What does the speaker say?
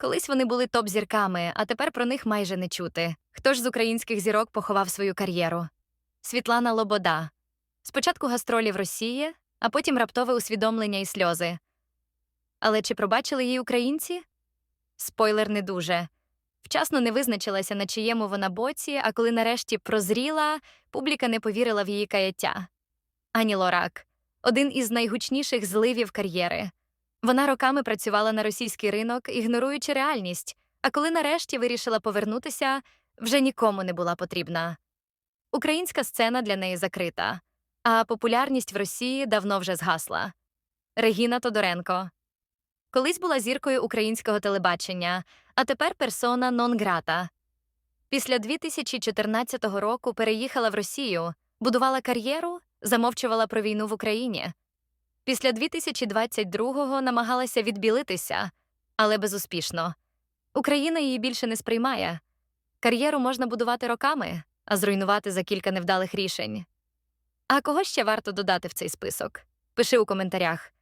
Колись вони були топ-зірками, а тепер про них майже не чути. Хто ж з українських зірок поховав свою кар'єру? Світлана Лобода. Спочатку гастролі в Росії, а потім раптове усвідомлення і сльози. Але чи пробачили її українці? Спойлер не дуже. Вчасно не визначилася, на чиєму вона боці, а коли нарешті прозріла, публіка не повірила в її каяття. Ані Лорак один із найгучніших зливів кар'єри. Вона роками працювала на російський ринок, ігноруючи реальність, а коли нарешті вирішила повернутися, вже нікому не була потрібна. Українська сцена для неї закрита, а популярність в Росії давно вже згасла. Регіна Тодоренко колись була зіркою українського телебачення, а тепер персона нон-грата. Після 2014 року переїхала в Росію, будувала кар'єру, замовчувала про війну в Україні. Після 2022-го намагалася відбілитися, але безуспішно. Україна її більше не сприймає. Кар'єру можна будувати роками, а зруйнувати за кілька невдалих рішень. А кого ще варто додати в цей список? Пиши у коментарях.